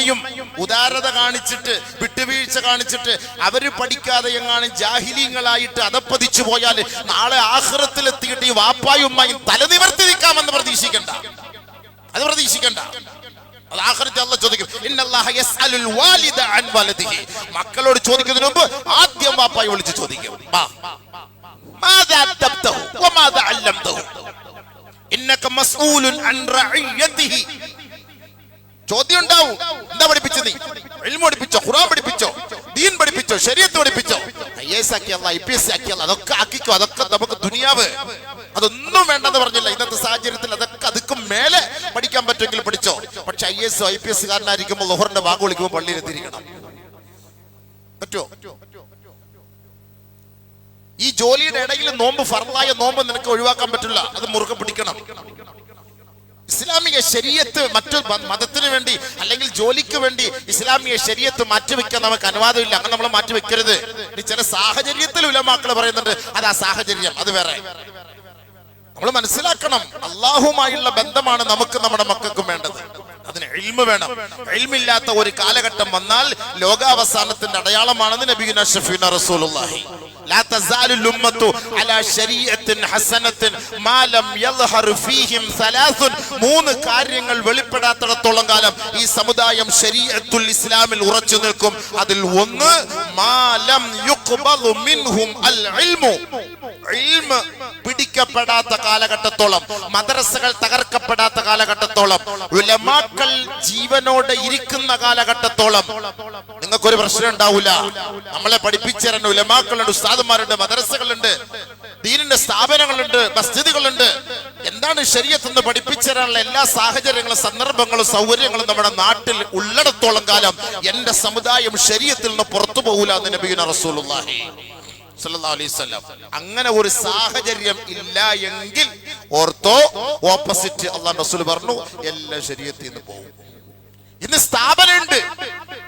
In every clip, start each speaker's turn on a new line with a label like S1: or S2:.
S1: ഉമ്മയും ഉദാരത കാണിച്ചിട്ട് വിട്ടുവീഴ്ച കാണിച്ചിട്ട് അവർ പഠിക്കാതെ എങ്ങാനും ജാഹിലീങ്ങളായിട്ട് അതപ്പതിച്ചു പോയാൽ നാളെ ആഹ്റത്തിലെത്തിയിട്ട് ഈ വാപ്പായും ഉമ്മയും തലനിവർത്തി നിൽക്കാമെന്ന് പ്രതീക്ഷിക്കണ്ട. അത് പ്രതീക്ഷിക്കണ്ട. ചോദിക്കും മക്കളോട് ചോദിക്കുന്നതിന് മുമ്പ് ആദ്യം വാപ്പായി വിളിച്ച് ചോദിക്കും മസ്ഊലുൻ അൻ ചോദ്യം ഉണ്ടാവും. എന്താ പഠിപ്പിച്ചു നീ എൽമ പഠിപ്പിച്ചോ? ഖുറാൻ പഠിപ്പിച്ചോ? ദീൻ പഠിപ്പിച്ചോ? ശരീരത്ത് പഠിപ്പിച്ചോ? ഐ എസ് ആക്കിയല്ല ഐ പി എസ് ആക്കിയല്ല അതൊക്കെ ആക്കിക്കോ. അതൊക്കെ നമുക്ക് ദുനിയാവ്. അതൊന്നും വേണ്ടെന്ന് പറഞ്ഞില്ല. ഇന്നത്തെ സാഹചര്യത്തിൽ അതൊക്കെ അതുക്കും മേലെ പഠിക്കാൻ പറ്റുമെങ്കിൽ പഠിച്ചോ. പക്ഷെ I S I P S കാരനായിരിക്കുമ്പോൾ ലോഹറിന്റെ വാങ്ങ് വിളിക്കുമ്പോൾ പള്ളിയിൽ എത്തിയിരിക്കണം. പറ്റുമോ ഈ ജോലിയുടെ ഇടയിൽ നോമ്പ് ഫർലായ നോമ്പ് നിനക്ക് ഒഴിവാക്കാൻ പറ്റില്ല. അത് മുറുകെ പിടിക്കണം. ഇസ്ലാമിക ശരീരത്ത് മറ്റു മതത്തിന് വേണ്ടി അല്ലെങ്കിൽ ജോലിക്ക് വേണ്ടി ഇസ്ലാമിക ശരീരത്ത് മാറ്റിവെക്കാൻ നമുക്ക് അനുവാദമില്ല. അങ്ങനെ നമ്മൾ മാറ്റിവെക്കരുത്. വെക്കരുത് ചില സാഹചര്യത്തിൽ ഉലമാക്കൾ പറയുന്നുണ്ട് അത് ആ സാഹചര്യം അത് വേറെ. നമ്മൾ മനസ്സിലാക്കണം അള്ളാഹുമായുള്ള ബന്ധമാണ് നമുക്ക് നമ്മുടെ മക്കൾക്കും വേണ്ടത്. അതിന് എൽമ വേണം. എൽമില്ലാത്ത ഒരു കാലഘട്ടം വന്നാൽ ലോകാവസാനത്തിന്റെ അടയാളമാണെന്ന് നബീന ഷഫീന റസൂലുള്ളാഹി. لا تزال الأمة على شريعة حسنة ما لم يظهر فيهم ثلاث മൂന്ന് കാര്യങ്ങൾ വെളിപ്പെടാത്തിടത്തോളം കാലം ഈ സമുദായം ശരീഅത്തുൽ ഇസ്ലാമിൽ ഉറച്ചു നിൽക്കും അതിൽ ഒന്ന് മാലം യുഖ്ബലു മിൻഹും അൽ ഇൽമു ഇൽമ് പിടിക്കപ്പെടാത്ത കാലഘട്ടത്തോളം മദ്രസകൾ തകർക്കപ്പെടാത്ത കാലഘട്ടത്തോളം ഉലമാക്കൾ ജീവനോടെ ഇരിക്കുന്ന കാലഘട്ടത്തോളം നിങ്ങൾക്കൊരു പ്രശ്നം ഉണ്ടാവില്ല നമ്മളെ പഠിപ്പിച്ചേരേണ്ട ഉലമാക്കളുണ്ട് ഉസ്താദന്മാരുണ്ട് മദ്രസകളുണ്ട് ദീനിന്റെ സ്ഥാപനങ്ങളുണ്ട് മസ്ജിദുകളുണ്ട്. എന്താണ് ശരീരത്തുനിന്ന് പഠിപ്പിച്ചേരാനുള്ള എല്ലാ സാഹചര്യങ്ങളും സന്ദർഭങ്ങളും സൗകര്യങ്ങളും നമ്മുടെ നാട്ടിൽ ഉള്ളിടത്തോളം കാലം എന്റെ സമുദായം ശരീരത്തിൽ നിന്ന് പുറത്തു പോകൂല അങ്ങനെ ഒരു സാഹചര്യം ഇല്ല എങ്കിൽ ഓർത്തോ ഓപ്പോസിറ്റ് അള്ളാഹ് റസൂൽ പറഞ്ഞു എല്ലാ ശരീരത്തിൽ നിന്ന് പോകും. ഇന്ന് സ്ഥാപനമുണ്ട്.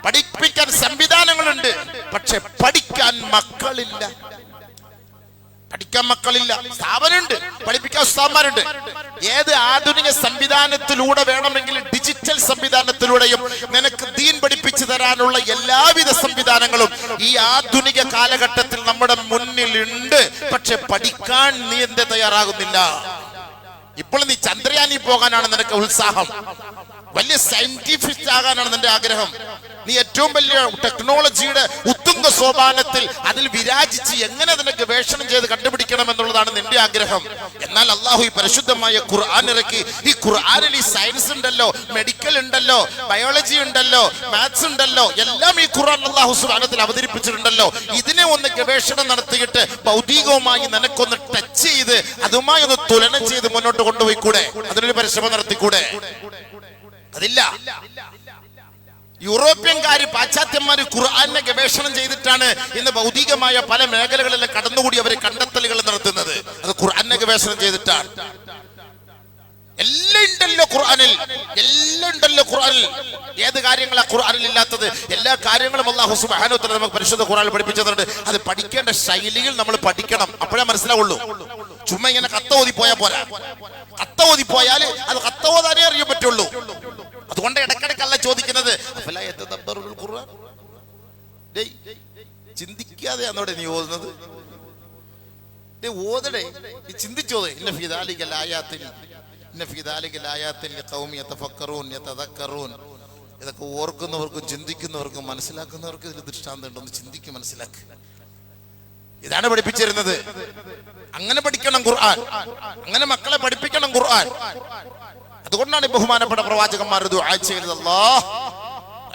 S1: പഠിപ്പിക്കാൻ സംവിധാനങ്ങളുണ്ട്. പക്ഷെ പഠിക്കാൻ മക്കളില്ല. പഠിക്കാൻ മക്കളില്ല. സ്ഥാപനമുണ്ട്. പഠിപ്പിക്കാൻ ഉസ്താന്മാരുണ്ട് ഏത് ആധുനിക സംവിധാനത്തിലൂടെ വേണമെങ്കിൽ ഡിജിറ്റൽ സംവിധാനത്തിലൂടെയും നിനക്ക് ദീൻ പഠിപ്പിച്ചു തരാനുള്ള എല്ലാവിധ സംവിധാനങ്ങളും ഈ ആധുനിക കാലഘട്ടത്തിൽ നമ്മുടെ മുന്നിലുണ്ട്. പക്ഷെ പഠിക്കാൻ നീ എന്ത് തയ്യാറാകുന്നില്ല? ഇപ്പോൾ നീ ചന്ദ്രയാനി പോകാനാണ് നിനക്ക് ഉത്സാഹം. വലിയ സയന്റിഫിസ്റ്റ് ആകാനാണ് നിന്റെ ആഗ്രഹം. നീ ഏറ്റവും വലിയ ടെക്നോളജിയുടെ ഉത്തുംഗ സോപാനത്തിൽ അതിൽ വിരാജിച്ച് എങ്ങനെ അതിനെ ഗവേഷണം ചെയ്ത് കണ്ടുപിടിക്കണം എന്നുള്ളതാണ് നിന്റെ ആഗ്രഹം. എന്നാൽ അള്ളാഹു ഈ പരിശുദ്ധമായ ഖുർആൻ ഇറക്കി. ഈ ഖുർആനിൽ ഈ സയൻസ് ഉണ്ടല്ലോ മെഡിക്കൽ ഉണ്ടല്ലോ ബയോളജി ഉണ്ടല്ലോ മാത്സ് ഉണ്ടല്ലോ എല്ലാം ഈ ഖുർആൻ അള്ളാഹു സുബാനത്തിൽ അവതരിപ്പിച്ചിട്ടുണ്ടല്ലോ. ഇതിനെ ഒന്ന് ഗവേഷണം നടത്തിയിട്ട് ഭൗതികവുമായി നിനക്കൊന്ന് ടച്ച് ചെയ്ത് അതുമായി ഒന്ന് തുലനം ചെയ്ത് മുന്നോട്ട് കൊണ്ടുപോയി കൂടെ അതിനൊരു പരിശ്രമം നടത്തിക്കൂടെ? അതില്ല. യൂറോപ്യൻകാര് പാശ്ചാത്യന്മാര് ഖുർആാനെ ഗവേഷണം ചെയ്തിട്ടാണ് ഇന്ന് ഭൗതികമായ പല മേഖലകളിലെ കടന്നുകൂടി അവർ കണ്ടെത്തലുകൾ നടത്തുന്നത്. അത് ഖുർആാനെ ഗവേഷണം ചെയ്തിട്ടാണ്. എല്ലാം ഉണ്ടല്ലോ ഖുർആാനിൽ. എല്ലാം ഉണ്ടല്ലോ ഖുർആനിൽ. ഏത് കാര്യങ്ങളാ ഖുർആാനിൽ ഇല്ലാത്തത്? എല്ലാ കാര്യങ്ങളും അള്ളാഹു തആല നമുക്ക് പരിശുദ്ധ ഖുർആാനിൽ പഠിപ്പിച്ചതുണ്ട് അത് പഠിക്കേണ്ട ശൈലിയിൽ നമ്മൾ പഠിക്കണം. അപ്പോഴേ മനസ്സിലാവുള്ളൂ. ചുമ്മാ ഇങ്ങനെ കത്ത ഓതി പോയാൽ പോരാ. കത്ത ഓതി പോയാൽ അത് കത്ത ഓതാനേ അറിയാൻ പറ്റുള്ളൂ. അതുകൊണ്ട് ഇടക്കിടക്കല്ല ചോദിക്കുന്നത്. ചിന്തിക്കാതെ അന്നോടെ നീ ഓതുന്നത്? ഓതടെ നീ ചിന്തിച്ചോ ഇന്ന ഫിദാലിക ആയാത്തിൽ ഇന്ന ഫിദാലിക ആയാത്തിൽ ഖൗമി യതഫക്കറൂൻ യതദക്കറൂൻ. ഇതൊക്കെ ഓർക്കുന്നവർക്കും ചിന്തിക്കുന്നവർക്കും മനസ്സിലാക്കുന്നവർക്കും ഇതിൽ ദൃഷ്ടാന്തം ഉണ്ടെന്ന് ചിന്തിക്ക് മനസ്സിലാക്കുക ഇതാണ് പഠിപ്പിച്ചിരുന്നത്. അങ്ങനെ പഠിക്കണം ഖുർആൻ. അങ്ങനെ മക്കളെ പഠിപ്പിക്കണം ഖുർആൻ. അതുകൊണ്ടാണ് ഈ ബഹുമാനപ്പെട്ട പ്രവാചകന്മാർ ദുആ ചെയ്തത് അല്ലാഹ്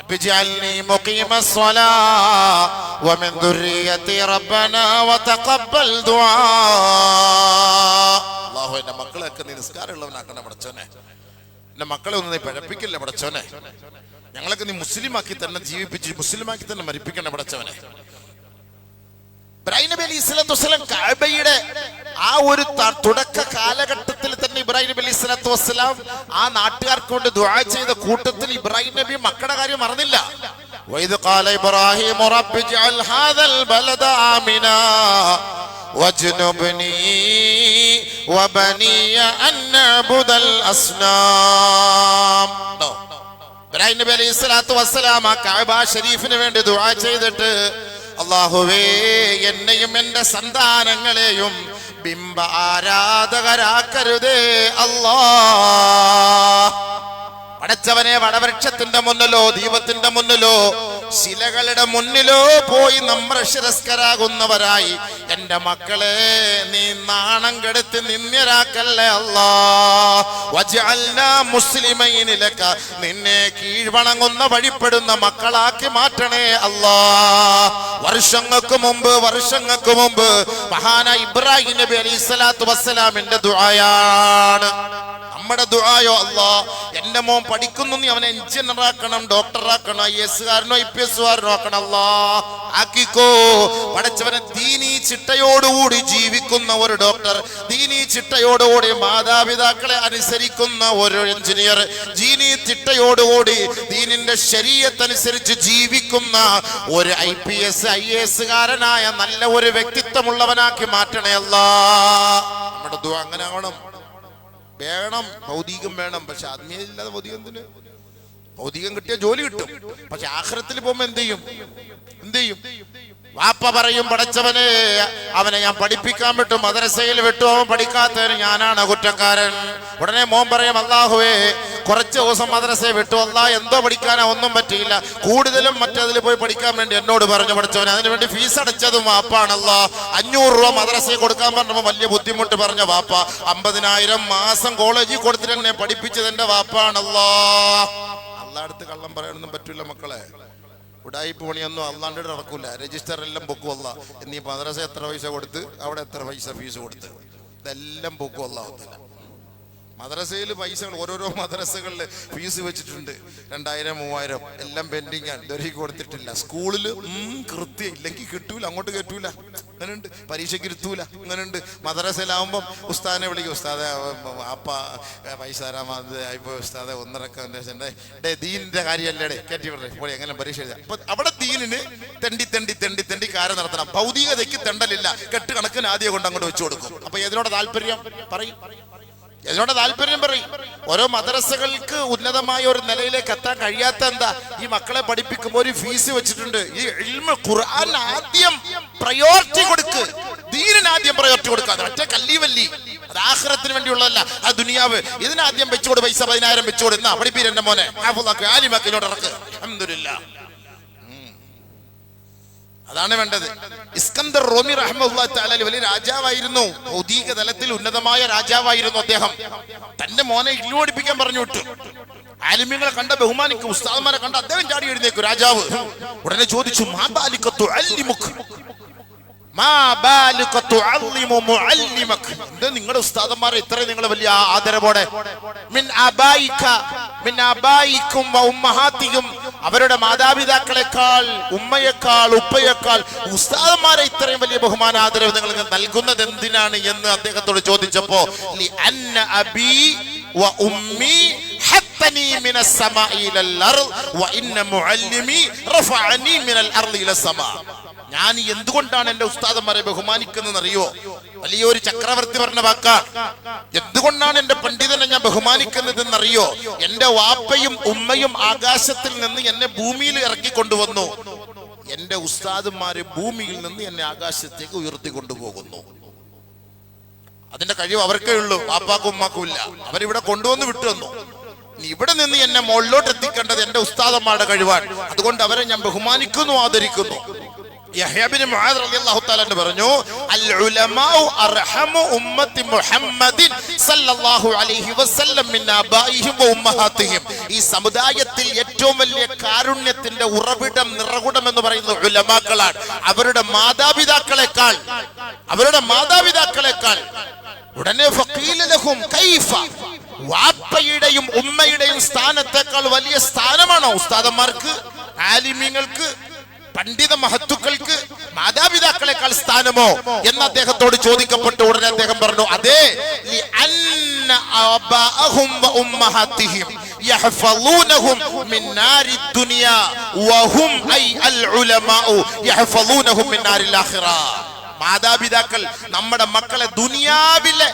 S1: رب اجعلني مقيم الصلاة ومن ذريتي ربنا وتقبل دعاء അള്ളാഹു എന്റെ മക്കളെയൊക്കെ നീ നിസ്കാരമുള്ളവനാക്കണ പടച്ചോനെ എന്റെ മക്കളെ ഒന്നും നീ പഴപ്പിക്കില്ല പടച്ചോനെ ഞങ്ങളൊക്കെ നീ മുസ്ലിമാക്കി തന്നെ ജീവിപ്പിച്ച് മുസ്ലിമാക്കി തന്നെ മരിപ്പിക്കണ പടച്ചവനെ ഇബ്രാഹിം നബി അലൈഹി സ്വലാത്തു വസ്സലാം കഅബയുടെ ആ ഒരു ത- തുടക്ക കാലഘട്ടത്തിൽ തന്നെ ഇബ്രാഹിം നബി അലൈഹി സ്വലാത്തു വസ്സലാം ആ നാട്ടുകാർക്ക് കൊണ്ട് ദുആ ചെയ്ത കൂട്ടത്തിൽ ഇബ്രാഹിം നബി മക്കളുടെ കാര്യം മറന്നില്ല وإذ قال إبراهيم رب اجعل هذا البلد آمنا واجنبني وبني أن نعبد الأصنام ഇബ്രാഹിം നബി അലൈഹി സ്വലാത്തു വസ്സലാം ആ കഅബ ഷരീഫിന് വേണ്ടി ദുആ ചെയ്തിട്ട് അള്ളാഹുവേ എന്നെയും എന്റെ സന്താനങ്ങളെയും ബിംബ ആരാധകരാക്കരുതേ അല്ലാ പടച്ചവനെ വടവൃക്ഷത്തിന്റെ മുന്നിലോ ദീപത്തിന്റെ മുന്നിലോ ശിലകളുടെ മുന്നിലോ പോയി നമ്മൾ ശിരസ്കരാകുന്നവരായി. എന്റെ മക്കളെ നീ നാണം കെടുത്ത് നിന്ദ്യരാക്കല്ലേ അല്ലാ? മുസ്ലിമയിനിലക്ക നിന്നെ കീഴ്വണങ്ങുന്ന വഴിപ്പെടുന്ന മക്കളാക്കി മാറ്റണേ അല്ലാ. വർഷങ്ങൾക്ക് മുമ്പ് വർഷങ്ങൾക്ക് മുമ്പ് മഹാന ഇബ്രാഹിം നബി അലൈഹി സ്വലാത്തു വസ്സലാമിന്റെ ദുആയാണ്. നമ്മുടെ ദുആയോ അല്ലാ. എന്റെ മോൻ പഠിക്കുന്നു നീ അവനെ ഡോക്ടർ ആക്കണം ഐ എസ് കാരനോ ഐ പി എസ് കാരനോ ആക്കണം. അല്ലാ ആക്കിക്കോ. പഠിച്ചവനെ ദീനി ചിട്ടയോടുകൂടി ജീവിക്കുന്ന ഒരു ഡോക്ടർ ദീനി ചിട്ടയോടുകൂടി മാതാപിതാക്കളെ അനുസരിക്കുന്ന ഒരു എഞ്ചിനീയർ ജീനി ചിട്ടയോടുകൂടി ദീനിന്റെ ശരീരത്തനുസരിച്ച് ജീവിക്കുന്ന ഒരു I P S I S കാരനായ നല്ല ഒരു വ്യക്തിത്വമുള്ളവനാക്കി മാറ്റണേ അല്ല നമ്മുടെ അങ്ങനെ ആവണം. വേണം ഭൗതികം വേണം. പക്ഷെ ആത്മീയമില്ലാതെ ഭൗതികം എന്തിന്? ഭൗതികം കിട്ടിയ ജോലി കിട്ടും. പക്ഷെ ആഹ്രത്തിൽ പോകുമ്പോ എന്ത് ചെയ്യും? എന്ത് ചെയ്യും? വാപ്പ പറയും പഠിച്ചവനെ അവനെ ഞാൻ പഠിപ്പിക്കാൻ വിട്ടു മദ്രസയിൽ വിട്ടു അവൻ പഠിക്കാത്തവന് ഞാനാണ് കുറ്റക്കാരൻ. ഉടനെ മോൻ പറയും അള്ളാഹുവേ കുറച്ച് ദിവസം മദ്രസയെ വിട്ടു അല്ലാ എന്തോ പഠിക്കാനോ ഒന്നും പറ്റിയില്ല. കൂടുതലും മറ്റതിൽ പോയി പഠിക്കാൻ വേണ്ടി എന്നോട് പറഞ്ഞു പഠിച്ചവൻ അതിനുവേണ്ടി ഫീസ് അടച്ചതും വാപ്പാണല്ലോ. അഞ്ഞൂറ് രൂപ മദ്രസയിൽ കൊടുക്കാൻ പറഞ്ഞപ്പോൾ വലിയ ബുദ്ധിമുട്ട് പറഞ്ഞ വാപ്പ അമ്പതിനായിരം മാസം കോളേജിൽ കൊടുത്തിട്ട് എന്നെ പഠിപ്പിച്ചത് എന്റെ വാപ്പാണല്ലോ. അള്ളാടുത്ത് കള്ളം പറയാനൊന്നും പറ്റില്ല മക്കളെ. ഉടായിപ്പ് പോണിയൊന്നും അള്ളാണ്ട് നടക്കൂല. രജിസ്റ്റർ എല്ലാം പൊക്കുവല്ല എന്നീ മദ്രസ എത്ര പൈസ കൊടുത്ത്? അവിടെ എത്ര പൈസ ഫീസ് കൊടുത്ത്? ഇതെല്ലാം പൊക്കുവല്ല മദ്രസയിൽ പൈസകൾ ഓരോരോ മദ്രസകളിൽ ഫീസ് വെച്ചിട്ടുണ്ട്. രണ്ടായിരം മൂവായിരം എല്ലാം പെൻഡിങ് ആണ്. ഇതുവരെ കൊടുത്തിട്ടില്ല. സ്കൂളിൽ കൃത്യം ഇല്ലെങ്കിൽ കിട്ടൂല അങ്ങോട്ട് കയറ്റൂല അങ്ങനെയുണ്ട് പരീക്ഷയ്ക്ക് ഇരുത്തൂല. അങ്ങനെയുണ്ട് മദ്രസയിലാവുമ്പം ഉസ്താദിനെ വിളിക്കും. ഉസ്താദെ അപ്പ പൈസ തരാമത് ഇപ്പൊ ഉസ്താദെ ഒന്നരക്ക ഡേ ദീനിന്റെ കാര്യമല്ലേടെ കയറ്റി വിടേ പോലെ എങ്ങനെ പരീക്ഷ എഴുതാം? അപ്പൊ അവിടെ ദീനിന് തെണ്ടി തെണ്ടി തെണ്ടി തെണ്ടി കാര്യം നടത്തണം. ഭൗതികതയ്ക്ക് തെണ്ടലില്ല. കെട്ട് കണക്കിന് ആദ്യം കൊണ്ട് അങ്ങോട്ട് വെച്ചു കൊടുക്കും. അപ്പൊ ഏതിനോട് താല്പര്യം? പറയും. ഇതിനോട് താല്പര്യം പറയും. ഓരോ മദ്രസകൾക്ക് ഉന്നതമായ ഒരു നിലയിലേക്ക് എത്താൻ കഴിയാത്ത എന്താ? ഈ മക്കളെ പഠിപ്പിക്കുമ്പോൾ ഒരു ഫീസ് വെച്ചിട്ടുണ്ട്. ഈ ഇൽമ ഖുർആൻ ആദ്യം പ്രയോറിറ്റി കൊടുക്ക്. ദീനിന് ആദ്യം പ്രയോറിറ്റി കൊടുക്കുക കല്ലി വല്ലി. അത് ആഹ്റത്തിന് വേണ്ടിയുള്ളതല്ല. ആ ദുനിയാവ്. ഇതിനാദ്യം വെച്ചുകൊട് പൈസ പതിനായിരം വെച്ചുകൊടുന്ന പഠിപ്പീരന്റെ മോനെ. ആലിമാക്കിനോട് ഇറക്കുക അഹമ്മദില്ല അതാണ് വേണ്ടത്. ഇസ്കന്ദർ റോമി റഹ്മി വലിയ രാജാവായിരുന്നു. ഭൗതിക തലത്തിൽ ഉന്നതമായ രാജാവായിരുന്നു അദ്ദേഹം. തന്റെ മോനെ ഇല്ലു പഠിപ്പിക്കാൻ പറഞ്ഞു വിട്ടു. ആലിമ്യങ്ങളെ കണ്ട ബഹുമാനിക്കും ഉസ്താദ്മാരെ കണ്ട അദ്ദേഹം ചാടി എഴുന്നേക്കും. രാജാവ് ഉടനെ ചോദിച്ചു മാ ബാലിക്കത്തു എന്ത് നിങ്ങളുടെ ഉസ്താദന്മാരെ ഇത്രയും നിങ്ങൾ വലിയ ആ- ആദരവോടെ മിൻ അബായിക മിൻ അബായിക്കും വ ഉമ്മഹാത്തിക്കും അവരുടെ മാതാപിതാക്കളെക്കാൾ ഉമ്മയേക്കാൾ ഉപ്പയേക്കാൾ ഉസ്താദന്മാരെ ഇത്രയും വലിയ ബഹുമാന ആദരവ് നിങ്ങൾ നൽകുന്നത് എന്തിനാണ് എന്ന് അദ്ദേഹത്തോട് ചോദിച്ചപ്പോ ലി അന്ന അബി വ ഉമ്മി حثني من السماء الى الارض وان معلمي رفعني من الارض الى السماء ഞാൻ എന്തുകൊണ്ടാണ് എന്റെ ഉസ്താദന്മാരെ ബഹുമാനിക്കുന്നത് അറിയോ വലിയൊരു ചക്രവർത്തി പറഞ്ഞ വാക്ക. എന്തുകൊണ്ടാണ് എന്റെ പണ്ഡിതനെ ഞാൻ ബഹുമാനിക്കുന്നത് എന്നറിയോ എന്റെ വാപ്പയും ഉമ്മയും ആകാശത്തിൽ നിന്ന് എന്നെ ഭൂമിയിൽ ഇറക്കി കൊണ്ടുവന്നു എന്റെ ഉസ്താദന്മാര് ഭൂമിയിൽ നിന്ന് എന്നെ ആകാശത്തേക്ക് ഉയർത്തി കൊണ്ടുപോകുന്നു അതിന്റെ കഴിവ് അവർക്കേ ഉള്ളൂ വാപ്പാക്കും ഉമ്മാക്കും ഇല്ല. അവരിവിടെ കൊണ്ടുവന്ന് വിട്ടു തന്നു ഇനി ഇവിടെ നിന്ന് എന്നെ മുകളിലോട്ട് എത്തിക്കേണ്ടത് എന്റെ ഉസ്താദന്മാരുടെ കഴിവാണ്. അതുകൊണ്ട് അവരെ ഞാൻ ബഹുമാനിക്കുന്നു ആദരിക്കുന്നു. പറഞ്ഞു ഈ ഏറ്റവും വലിയ കാരുണ്യത്തിന്റെ ഉറവിടം നിറകുടം എന്ന് പറയുന്ന ഉലമാക്കളാണ്. അവരുടെ മാതാപിതാക്കളെക്കാൾ അവരുടെ മാതാപിതാക്കളെക്കാൾ ഉടനെ കൈഫ വാപ്പയുടെയും ഉമ്മയുടെയും സ്ഥാനത്തെക്കാൾ വലിയ സ്ഥാനമാണോ ഉസ്താദന്മാർക്ക് ആലിമ്യങ്ങൾക്ക് പണ്ഡിത മഹത്തുക്കൾക്ക് മാതാപിതാക്കളെക്കാൾ സ്ഥാനമോ എന്ന് അദ്ദേഹത്തോട് ചോദിക്കപ്പെട്ട ഉടനെ അദ്ദേഹം പറഞ്ഞു അതെ ലി അന്ന ആബാഅഹും വ ഉമ്മഹാത്തിഹിം يحفظونهم من نار الدنيا وهم أي العلماء يحفظونهم من نار الآخرة മാതാപിതാക്കൾ നമ്മുടെ മക്കളെ ദുനിയാവിലെ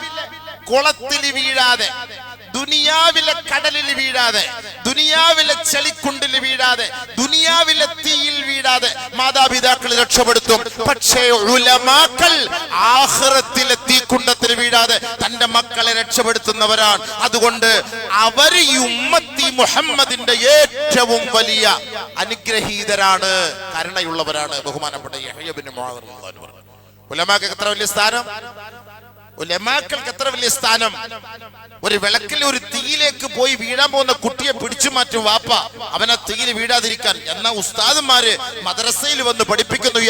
S1: കുളത്തിൽ വീഴാതെ ദുനിയാവിലെ കടലിൽ വീഴാതെ ദുനിയാവിലെ ചെളിക്കുണ്ടിൽ വീഴാതെ ദുനിയാവിലെ തീയിൽ വീഴാതെ മാതാപിതാക്കൾ രക്ഷപ്പെടുത്തും. പക്ഷേ ഉലമാക്കൾ ആഹ്റത്തിലെ തീക്കുണ്ടത്തിൽ വീഴാതെ തന്റെ മക്കളെ രക്ഷപ്പെടുത്തുന്നവരാണ്. അതുകൊണ്ട് അവർ ഈ ഉമ്മത്തി മുഹമ്മദിന്റെ ഏറ്റവും വലിയ അനുഗ്രഹീതരാണ് കരുണയുള്ളവരാണ് ബഹുമാനപ്പെട്ട യഹ്യബിന് എത്ര വലിയ സ്ഥാനം? ഉലമാക്കൾക്ക് എത്ര വലിയ സ്ഥാനം? ഒരു വിളക്കിൽ ഒരു തീയിലേക്ക് പോയി വീഴാൻ പോകുന്ന കുട്ടിയെ പിടിച്ചു മാറ്റും വാപ്പ. അവനെ തീയിൽ വീഴാതിരിക്കാൻ. എന്നാ ഉസ്താദന്മാര് മദ്രസയിൽ വന്ന് പഠിപ്പിക്കുന്നു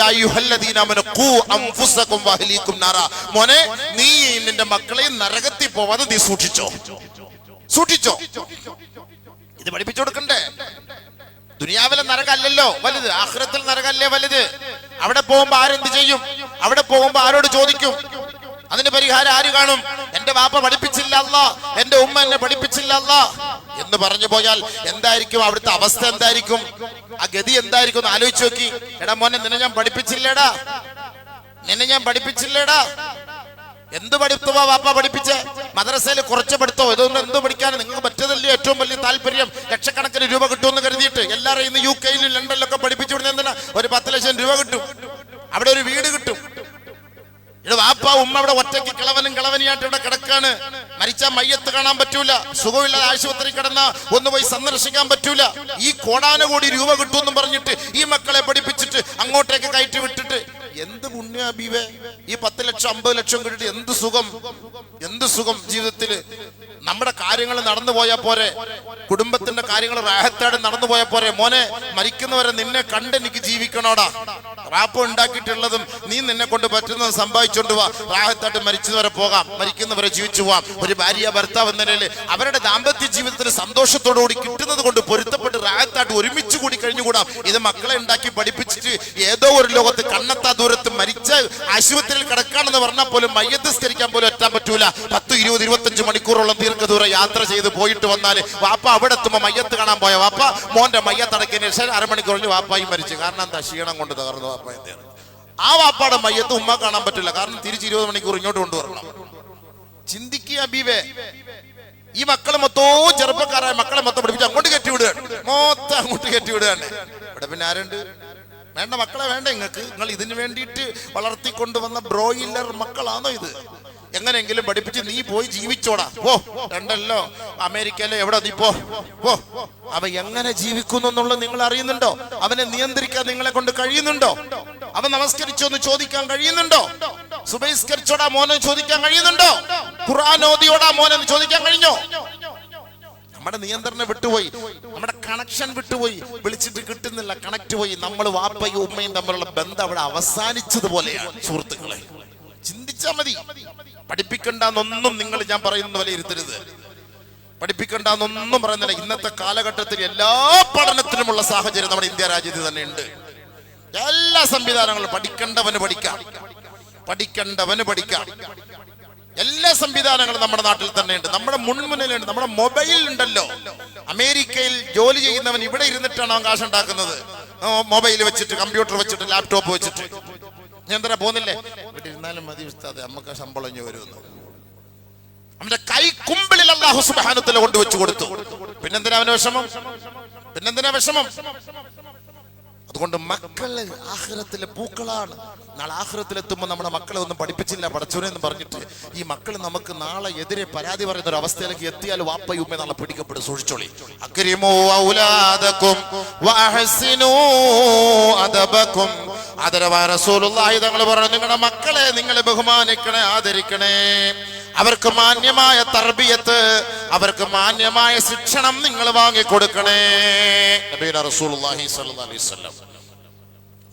S1: മോനെ നീ നിന്റെ മക്കളെയും നരകത്തിൽ പോവാതെ നീ സൂക്ഷിച്ചോ? സൂക്ഷിച്ചോ? ഇത് പഠിപ്പിച്ചു കൊടുക്കണ്ടേ? ദുനിയാവിലെ നരകല്ലല്ലോ വലുത്. ആഹ്രത്തിൽ നരകല്ലേ വലുത്? അവിടെ പോകുമ്പോ ആരെന്ത് ചെയ്യും? അവിടെ പോകുമ്പോ ആരോട് ചോദിക്കും? അതിന് പരിഹാരം ആര് കാണും? എന്റെ വാപ്പ പഠിപ്പിച്ചില്ല അല്ല. എന്റെ ഉമ്മ എന്നെ പഠിപ്പിച്ചില്ല അല്ല. എന്ന് പറഞ്ഞു പോയാൽ എന്തായിരിക്കും? അവിടുത്തെ അവസ്ഥ എന്തായിരിക്കും? ആ ഗതി എന്തായിരിക്കും? ആലോചിച്ച് നോക്കി. എടാ മോനെ നിന്നെ ഞാൻ പഠിപ്പിച്ചില്ലേടാ. നിന്നെ ഞാൻ പഠിപ്പിച്ചില്ലേടാ. എന്ത് പഠിത്തമാ വാപ്പ പഠിപ്പിച്ച്? മദ്രസയിൽ കുറച്ച് പഠിത്തോ? ഇതൊന്നും എന്ത് പഠിക്കാൻ നിങ്ങൾക്ക് പറ്റതല്ലേ ഏറ്റവും വലിയ താല്പര്യം? ലക്ഷക്കണക്കിന് രൂപ കിട്ടുമെന്ന് കരുതിയിട്ട് എല്ലാവരും ഇന്ന് യു കെയിലും ലണ്ടനിലൊക്കെ പഠിപ്പിച്ചു വിടുന്ന എന്തിനാ? ഒരു പത്ത് ലക്ഷം രൂപ കിട്ടും. അവിടെ ഒരു വീട് കിട്ടും. ഇവിടെ വാപ്പ ഉമ്മ ഇവിടെ ഒറ്റയ്ക്ക് കിളവനും കിളവനിയായിട്ട് ഇവിടെ കിടക്കാണ്. മരിച്ച മയ്യത്ത് കാണാൻ പറ്റൂല. സുഖമില്ലാതെ ആശുപത്രി കിടന്ന ഒന്ന് പോയി സന്ദർശിക്കാൻ പറ്റൂല. ഈ കോടാനുകോടി രൂപ കിട്ടുമെന്നും പറഞ്ഞിട്ട് ഈ മക്കളെ പഠിപ്പിച്ചിട്ട് അങ്ങോട്ടേക്ക് കയറ്റി വിട്ടിട്ട് എന്ത് പുണ്യാബീവേ ഈ പത്ത് ലക്ഷം അമ്പത് ലക്ഷം കിട്ടിട്ട് എന്ത് സുഖം? എന്ത് സുഖം ജീവിതത്തിൽ? നമ്മുടെ കാര്യങ്ങൾ നടന്നു പോയാ പോരെ. കുടുംബത്തിന്റെ കാര്യങ്ങൾ റാഹത്താട് നടന്നു പോയാ പോരെ. മോനെ മരിക്കുന്നവരെ നിന്നെ കണ്ട് എനിക്ക് ജീവിക്കണോടാ. റാപ്പ് ഉണ്ടാക്കിയിട്ടുള്ളതും നീ നിന്നെ കൊണ്ട് പറ്റുന്നതും സമ്പാദിച്ചോണ്ട് പോവാ റാഹത്തായിട്ട് മരിച്ചവരെ പോകാം. മരിക്കുന്നവരെ ജീവിച്ചു പോവാം. ഒരു ഭാര്യ ഭർത്താവ് എന്ന നിലയിൽ അവരുടെ ദാമ്പത്യ ജീവിതത്തിന് സന്തോഷത്തോടുകൂടി കിട്ടുന്നത് കൊണ്ട് പൊരുത്തപ്പെട്ട് റാഹത്തായിട്ട് ഒരുമിച്ച് കൂടി കഴിഞ്ഞുകൂടാം. ഇത് മക്കളെ ഉണ്ടാക്കി പഠിപ്പിച്ചിട്ട് ഏതോ ഒരു ലോകത്ത് കണ്ണത്താ ദൂരത്ത് മരിച്ച ആശുപത്രിയിൽ കിടക്കാണെന്ന് പറഞ്ഞാൽ പോലും മയ്യത്ത് സ്ഥിരിക്കാൻ പോലും എത്താൻ പറ്റൂല. പത്ത് ഇരുപത് ഇരുപത്തഞ്ച് മണിക്കൂറോളം ദീർഘദൂരം യാത്ര ചെയ്ത് പോയിട്ട് വന്നാൽ വാപ്പ അവിടെ എത്തുമ്പോൾ മയ്യത്ത് കാണാൻ പോയ വാപ്പ? മോന്റെ മയ്യത്തടക്കിന് ശേഷം അരമണിക്കൂറിൽ വാപ്പായി മരിച്ചു. കാരണം എന്താ? ക്ഷീണം കൊണ്ട് തകർന്നു വാപ്പ എന്താണ് ആ വാപ്പാടെ മയ്യത്ത് ഉമ്മ കാണാൻ പറ്റില്ല. കാരണം തിരിച്ച് ഇരുപത് മണിക്കൂർ ഇങ്ങോട്ട് കൊണ്ടുവരണം. ചിന്തിക്കുക ബീവേ. ഈ മക്കളെ മൊത്തവും ചെറുപ്പക്കാരായ മക്കളെ മൊത്തം പഠിപ്പിച്ച് അങ്ങോട്ട് കെട്ടി വിടുകയാണ് മൊത്തം അങ്ങോട്ട് കെട്ടി വിടുകയാണ് ഇവിടെ പിന്നെ ആരുണ്ട്? വേണ്ട മക്കളെ വേണ്ട. നിങ്ങൾക്ക് നിങ്ങൾ ഇതിനു വേണ്ടിയിട്ട് വളർത്തിക്കൊണ്ടുവന്ന ബ്രോയിലർ മക്കളാണോ ഇത്? എങ്ങനെയെങ്കിലും പഠിപ്പിച്ച് നീ പോയി ജീവിച്ചോടാ. ഓ രണ്ടല്ലോ. അമേരിക്കയിലോ എവിടെ നീ പോ. അവ എങ്ങനെ ജീവിക്കുന്നു എന്നുള്ളത് നിങ്ങൾ അറിയുന്നുണ്ടോ? അവനെ നിയന്ത്രിക്കാൻ നിങ്ങളെ കൊണ്ട് കഴിയുന്നുണ്ടോ? അവൻ നമസ്കരിച്ചോ എന്ന് ചോദിക്കാൻ കഴിയുന്നുണ്ടോ? സുബഹിസ്കരിച്ചോടാ മോനെ ചോദിക്കാൻ കഴിയുന്നുണ്ടോ? ഖുർആൻ ഓതിയോടാ മോനെ ചോദിക്കാൻ കഴിഞ്ഞോ? നമ്മുടെ നിയന്ത്രണം വിട്ടുപോയി. നമ്മുടെ കണക്ഷൻ വിട്ടുപോയി. വിളിച്ചിട്ട് കിട്ടുന്നില്ല കണക്ട് പോയി. നമ്മൾ വാപ്പയും ഉമ്മയും തമ്മിലുള്ള ബന്ധം അവിടെ അവസാനിച്ചതുപോലെയാണ് സുഹൃത്തുക്കളെ. ചിന്തിച്ചാ മതി. പഠിപ്പിക്കണ്ടെന്നൊന്നും നിങ്ങൾ ഞാൻ പറയുന്ന പോലെ ഇരുത്തരുത്. പഠിപ്പിക്കണ്ടെന്നൊന്നും പറയുന്നില്ല ഇന്നത്തെ കാലഘട്ടത്തിൽ എല്ലാ പഠനത്തിനുമുള്ള സാഹചര്യം നമ്മുടെ ഇന്ത്യ രാജ്യത്ത് തന്നെ ഉണ്ട് എല്ലാ സംവിധാനങ്ങളും പഠിക്കേണ്ടവന് പഠിക്കാം. പഠിക്കേണ്ടവന് പഠിക്കാം. എല്ലാ സംവിധാനങ്ങളും നമ്മുടെ നാട്ടിൽ തന്നെ ഉണ്ട് നമ്മുടെ മുൻമുന്നിലുണ്ട്. നമ്മുടെ മൊബൈൽ ഉണ്ടല്ലോ അമേരിക്കയിൽ ജോലി ചെയ്യുന്നവൻ ഇവിടെ ഇരുന്നിട്ടാണ് അവൻ കാശുണ്ടാക്കുന്നത്. മൊബൈൽ വെച്ചിട്ട് കമ്പ്യൂട്ടർ വെച്ചിട്ട് ലാപ്ടോപ്പ് വെച്ചിട്ട്. ഞാൻ എന്താ പോകുന്നില്ലേ? വീട്ടിരുന്നാലും മതി ഉസ്താദ് നമുക്ക് ശമ്പളം വരുമെന്ന്. അവന്റെ കൈ കുമ്പിളിൽ അള്ളാഹു സുബാനത്തിലെ കൊണ്ടുവച്ചു കൊടുത്തു. പിന്നെന്തിനാ അവന് വിഷമം? പിന്നെന്തിനാ വിഷമം? അതുകൊണ്ട് മക്കൾ ആഹ്റത്തിലെ പൂക്കളാണ്. നാളെ ആഹ്റത്തിലെത്തുമ്പോൾ നമ്മുടെ മക്കളെ ഒന്നും പഠിപ്പിച്ചില്ല പഠിച്ചവനെ എന്ന് പറഞ്ഞിട്ട് ഈ മക്കൾ നമുക്ക് നാളെ എതിരെ പരാതി പറയുന്ന ഒരു അവസ്ഥയിലേക്ക് എത്തിയാൽ വാപ്പയും ഉമ്മ നാളെ പിടിക്കപ്പെടും. സൂക്ഷിച്ചോളി. അക്രിമോ ഔലാദക്കും അദബക്കും ആദരവായ റസൂലുള്ളാഹി തങ്ങൾ പറഞ്ഞു നിങ്ങളുടെ മക്കളെ നിങ്ങൾ ബഹുമാനിക്കണേ ആദരിക്കണേ. അവർക്ക് മാന്യമായ തർബിയത്ത് അവർക്ക് മാന്യമായ ശിക്ഷണം നിങ്ങൾ വാങ്ങിക്കൊടുക്കണേ. നബീന റസൂലുള്ളാഹി സ്വല്ലല്ലാഹി അലൈഹി വസല്ലം.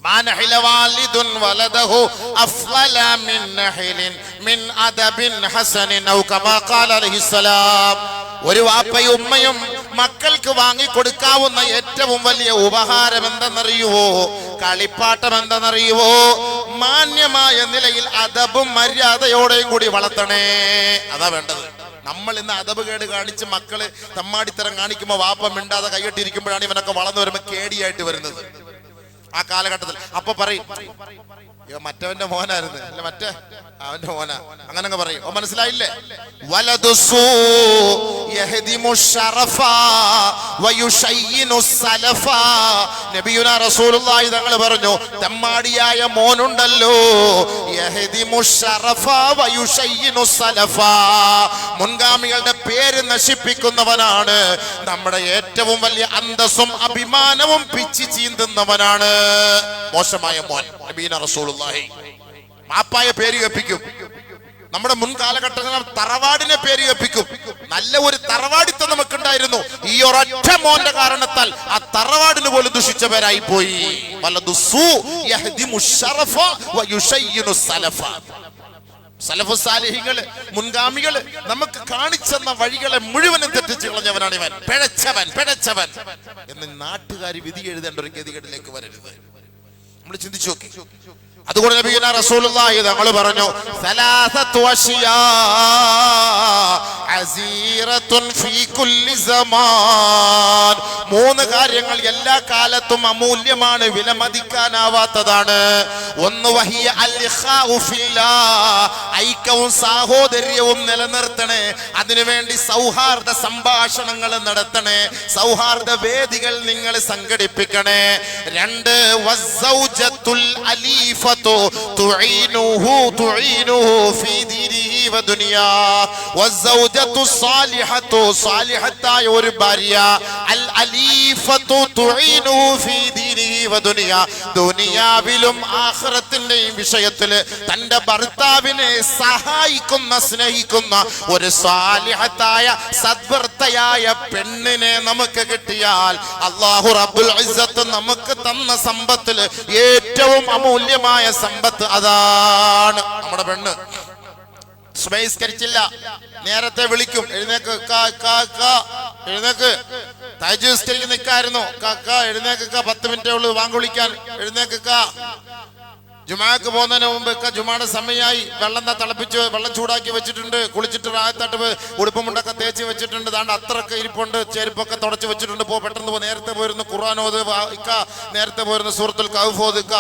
S1: ما نحل والد ولده أفضل من نحل من أدب حسن أو كما قال عليه السلام ഒരു വാപ്പയും ഉമ്മയും മക്കൾക്ക് വാങ്ങിക്കൊടുക്കാവുന്ന ഏറ്റവും വലിയ ഉപഹാരം എന്തെന്നറിയുവോ കളിപ്പാട്ടം എന്തെന്നറിയുവോ മാന്യമായ നിലയിൽ അതബും മര്യാദയോടെയും കൂടി വളർത്തണേ അതാ വേണ്ടത് നമ്മൾ ഇന്ന് അതബ് കേട് കാണിച്ച് മക്കള് തമ്മാടിത്തരം കാണിക്കുമ്പോൾ വാപ്പ മിണ്ടാതെ കൈയിട്ടിരിക്കുമ്പോഴാണ് ഇവനൊക്കെ വളർന്നു വരുമ്പോൾ കേടിയായിട്ട് വരുന്നത് ആ കാലഘട്ടത്തിൽ. അപ്പൊ പറയും മറ്റവന്റെ മോനായിരുന്നു. അല്ല മറ്റേ അവന്റെ മോന. അങ്ങനെ അങ്ങ് പറയും. ഓ മനസ്സിലായില്ലേ? വലതുസൂ യഹ്ദിമു വയുശയ്യിനു സലഫ. നബിയുനാ റസൂലുള്ളാഹി തങ്ങൾ പറഞ്ഞു തെമ്മാടിയായ മോനുണ്ടല്ലോ. യഹ്ദിമു ശറഫാ വയുശയ്യിനു സലഫ. മുൻഗാമികളുടെ പേര് നശിപ്പിക്കുന്നവനാണ്. നമ്മുടെ ഏറ്റവും വലിയ അന്തസ്സും അഭിമാനവും പിച്ചി ചീന്തുന്നവനാണ്. മോശമായ മോൻ നബീന റസൂലുള്ളാഹി. മാപ്പായ പേര് കപ്പിക്കും നമ്മുടെ മുൻ കാലഘട്ടങ്ങളിൽ തറവാടിനെ പേര് കപ്പിക്കും നല്ല ഒരു തറവാടിത്തം നമുക്കുണ്ടായിരുന്നു. ഈ ഒരൊറ്റ മോന്റെ കാരണത്താൽ ആ തറവാടിന് പോലും ദുഷിച്ച പേരായി പോയി സലഫ. മുൻഗാമികൾ നമുക്ക് കാണിച്ചെന്ന വഴികളെ മുഴുവനും തെറ്റിച്ചു കളഞ്ഞവനാണ് ഇവൻ പിഴച്ചവൻ പിഴച്ചവൻ. എന്ന് നാട്ടുകാർ വിധി എഴുതേണ്ട ഒരു ഗതികേടിലേക്ക് വരരുത്. നമ്മൾ ചിന്തിച്ചു നോക്കി. അതുകൊണ്ട് നബിയുന റസൂലുള്ളാഹി തങ്ങൾ പറഞ്ഞു സലാസത്തു അശിയാ അസീറത്തുൻ ഫീ കുല്ലി സമാൻ. മൂന്ന് കാര്യങ്ങൾ എല്ലാ കാലത്തും അമൂല്യമാണ് വിലമതിക്കാനാവാത്തതാണ്. ഒന്ന് വഹിയ അൽ ഫില്ലാ ഐക്യവും സാഹോദര്യവും നിലനിർത്തണേ. അതിനുവേണ്ടി സൗഹാർദ്ദ സംഭാഷണങ്ങൾ നടത്തണേ. സൗഹാർദ്ദ വേദികൾ നിങ്ങൾ സംഘടിപ്പിക്കണേ. രണ്ട് വസ്സൗജത്തുൽ الحجت الأليفة تعينه تعينه في دينه ودنيا. والزوجة الصالحة صالحة يا الأليفة تعينه في دينه ദുനിയാവിലും ആഹ്റത്തിന്റെയും വിഷയത്തിൽ തന്റെ ഭർത്താവിനെ സഹായിക്കുന്ന സ്നേഹിക്കുന്ന ഒരു സാലിഹത്തായ സദ്വർത്തയായ പെണ്ണിനെ നമുക്ക് കിട്ടിയാൽ അള്ളാഹു ഇസ്സത്ത് നമുക്ക് തന്ന സമ്പത്തിൽ ഏറ്റവും അമൂല്യമായ സമ്പത്ത് അതാണ് നമ്മുടെ പെണ്ണ്. സ്മയസ്കരിച്ചില്ല നേരത്തെ വിളിക്കും. എഴുന്നേക്ക്. എഴുന്നേക്ക്. തൈജുസ്കരിക്ക് നിൽക്കായിരുന്നു. കാക്ക എഴുന്നേക്ക. പത്ത് മിനിറ്റേ ഉള്ളൂ വാങ്കുളിക്കാൻ. എഴുന്നേക്ക. ജുമാക്ക് പോകുന്നതിന് മുമ്പ് ഒക്കെ ജുമാടെ സമയമായി വെള്ളം തിളപ്പിച്ച് വെള്ളം ചൂടാക്കി വെച്ചിട്ടുണ്ട്. കുളിച്ചിട്ട് റായത്താട്ട് ഉടുപ്പും മുണ്ടൊക്കെ തേച്ച് വെച്ചിട്ടുണ്ട്. ദാണ്ട് അത്രയൊക്കെ ഇരിപ്പുണ്ട്. ചെരുപ്പൊക്കെ തുടച്ച് വെച്ചിട്ടുണ്ട്. പോ പെട്ടെന്ന് പോ. നേരത്തെ പോയിരുന്നു ഖുറാനോത് ഇക്ക നേരത്തെ പോയിരുന്നു സൂറത്തുൽ കൗഫോത് ഇക്ക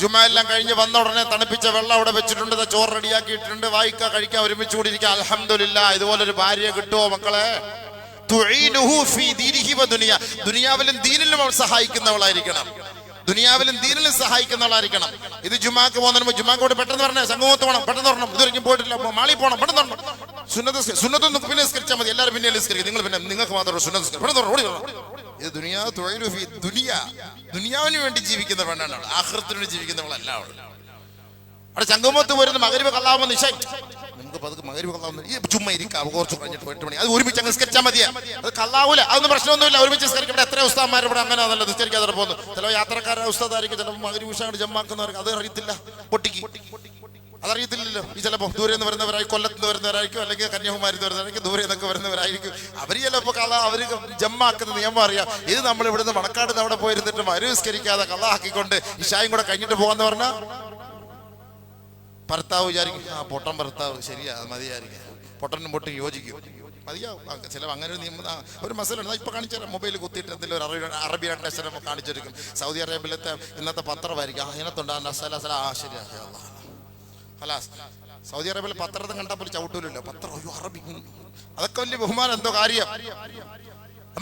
S1: ജുമ എല്ലാം കഴിഞ്ഞ് വന്ന ഉടനെ തണുപ്പിച്ച വെള്ളം അവിടെ വെച്ചിട്ടുണ്ട്. ചോറ് റെഡിയാക്കിയിട്ടുണ്ട്. വായിക്ക കഴിക്കാൻ ഒരുമിച്ച് കൂടി ഇരിക്കുക അലഹമില്ല ഇതുപോലൊരു ഭാര്യയെ കിട്ടുമോ മക്കളെ? ദുനിയാവിലും ദീനിലും അവൾ സഹായിക്കുന്നവളായിരിക്കണം. ദുനിയാവിലും ദീനിലും സഹായിക്കുന്നവളായിരിക്കണം. ഇത് ജുമാക്ക് പോകുന്നതിന് മുമ്പ് ജുമാക്ക് കൂടെ പെട്ടെന്ന് പറഞ്ഞേ സംഗമത്ത് പോകണം പെട്ടെന്ന് പറഞ്ഞു ഇതുവരെയും പോയിട്ടില്ല മാളി പോകണം പെട്ടെന്ന് പറഞ്ഞു. സുന്നത്ത് സുന്നത്തൊന്നും പിന്നെ നിസ്കരിച്ചാൽ മതി എല്ലാവരും പിന്നെ നിസ്കരിക്കും. നിങ്ങൾ പിന്നെ നിങ്ങൾക്ക് മാത്രം സുന്നത്ത് പെട്ടെന്ന് ഓടി. ഇത് ദുനിയാ തൊഴിലു ഫീ ദുനിയ. ദുനിയാവിന് വേണ്ടി ജീവിക്കുന്ന പെണ്ണാണ് ആഹൃത്തിന് വേണ്ടി ജീവിക്കുന്നവളല്ല അവൾ. അവിടെ ചങ്കുമത്ത് വരുന്ന മകരിവ് കള്ളാവുമ്പോൾ നിശ നമുക്ക് പതുക്കെ മകരി കൊള്ളാവുന്ന ഈ ചുമ്മാ ഇരിക്കാം കുറച്ച് കഴിഞ്ഞിട്ട് എട്ട് മണി അത് ഒരുമിച്ച് അങ്ങ് സ്കെച്ചാൽ മതിയാ. അത് കള്ളാവൂല. അതൊന്നും പ്രശ്നമൊന്നുമില്ല. ഒരുമിച്ച് നിസ്കരിക്കും ഇവിടെ എത്ര ഉസ്താന്മാർ ഇവിടെ അങ്ങനെ ആണല്ലോ നിസ്കരിക്കാതെ പോകുന്നു ചില യാത്രക്കാരുടെ ഉസ്താദായിരിക്കും ചിലപ്പോൾ മകരി വിഷാണ് ജമ്മാക്കുന്നവർക്ക്. അത് അറിയത്തില്ല. പൊട്ടിക്ക്. അതറിയത്തില്ലല്ലോ. ഈ ചിലപ്പോൾ ദൂരെ നിന്ന് വരുന്നവരായി കൊല്ലത്ത് നിന്ന് വരുന്നവരായിരിക്കും അല്ലെങ്കിൽ കന്യാകുമാരി വരുന്നവരായിരിക്കും ദൂരെ നിന്നൊക്കെ വരുന്നവരായിരിക്കും. അവർ ചിലപ്പോൾ കള അവർ ജമ്മാക്കുന്ന നിയമം അറിയാം. ഇത് നമ്മൾ ഇവിടുന്ന് വണക്കാട് അവിടെ പോയിരുന്നിട്ട് മരുവിസ്കരിക്കാതെ കള ആക്കിക്കൊണ്ട് ഇഷായും കൂടെ കഴിഞ്ഞിട്ട് പോകാന്ന് പറഞ്ഞാൽ ഭർത്താവ് വിചാരിക്കും ആ പൊട്ടൻ ഭർത്താവ് ശരിയാ അത് മതിയായിരിക്കും. പൊട്ടനും പൊട്ടും യോജിക്കും. മതിയാവും. ചില അങ്ങനെ ഒരു നിയമം ഒരു മസലുണ്ട് ഇപ്പൊ കാണിച്ചു തരാം. മൊബൈൽ കുത്തിയിട്ട് എന്തെങ്കിലും ഒരു അറബി അറബി അക്ഷരം കാണിച്ചിരിക്കും സൗദി അറേബ്യയിലത്തെ ഇന്നത്തെ പത്രമായിരിക്കും. ആ അതിനകത്തുണ്ട്. ആ നസല സല ആ ശരി. ഹലാസ് സൗദി അറേബ്യയിൽ പത്രത്തെ കണ്ടപ്പോൾ ചവിട്ടൂലല്ലോ. പത്രം അയ്യോ അറബി. അതൊക്കെ വലിയ ബഹുമാനം. എന്തോ കാര്യം?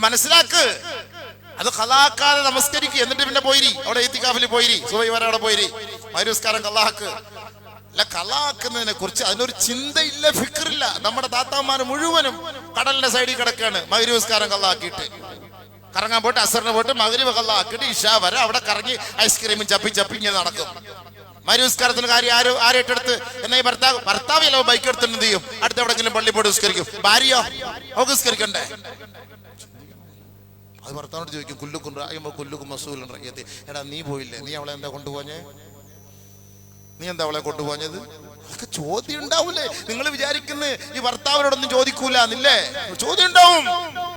S1: മനസ്സിലാക്ക്. അത് കലാക്കാതെ നമസ്കരിക്കുക എന്നിട്ട് പിന്നെ പോയിരി. അവിടെ ഏത്തിക്കാഫിൽ പോയിരി. സുബൈ അവിടെ പോയിരി. മരുസ്കാരം കല്ലാക്ക് അല്ല കലാക്കുന്നതിനെ കുറിച്ച് അതിനൊരു ചിന്തയില്ല ഫിക്റില്ല നമ്മുടെ താത്താമാര് മുഴുവനും കടലിന്റെ സൈഡിൽ കിടക്കാണ്. മകരൂസ്കാരം കള്ളാക്കിയിട്ട്. കറങ്ങാൻ പോയിട്ട് അസറിന് പോയിട്ട് മകരീവ് കള്ളാക്കിയിട്ട് ഇഷ വരെ അവിടെ കറങ്ങി ഐസ്ക്രീമും ചപ്പി ചപ്പി ഇങ്ങനെ നടക്കും. മരുസ്കാരത്തിന് കാര്യം ആരും ആരേറ്റെടുത്ത് എന്നാ ഈ ഭർത്താവ് ഭർത്താവ് ചിലപ്പോൾ ബൈക്ക് എടുത്തിട്ട് എന്ത് ചെയ്യും? അടുത്ത എവിടെങ്കിലും പള്ളി പോയിട്ട് നിസ്കരിക്കും. ഭാര്യയോ? നിസ്കരിക്കണ്ടേ? അത് ഭർത്താവിനോട് ചോദിക്കും കുല്ലുക്കും കുല്ലുക്കും മസൂലുണ്ട് എടാ നീ പോയില്ലേ? നീ അവളെ എന്താ കൊണ്ടുപോഞ്ഞേ? നീ എന്താ അവളെ കൊണ്ടുപോഞ്ഞത്? അതൊക്കെ ചോദ്യം ഉണ്ടാവൂലേ? നിങ്ങൾ വിചാരിക്കുന്നത് ഈ ഭർത്താവിനോടൊന്നും ചോദിക്കൂല എന്നില്ലേ? ചോദ്യം ഉണ്ടാവും.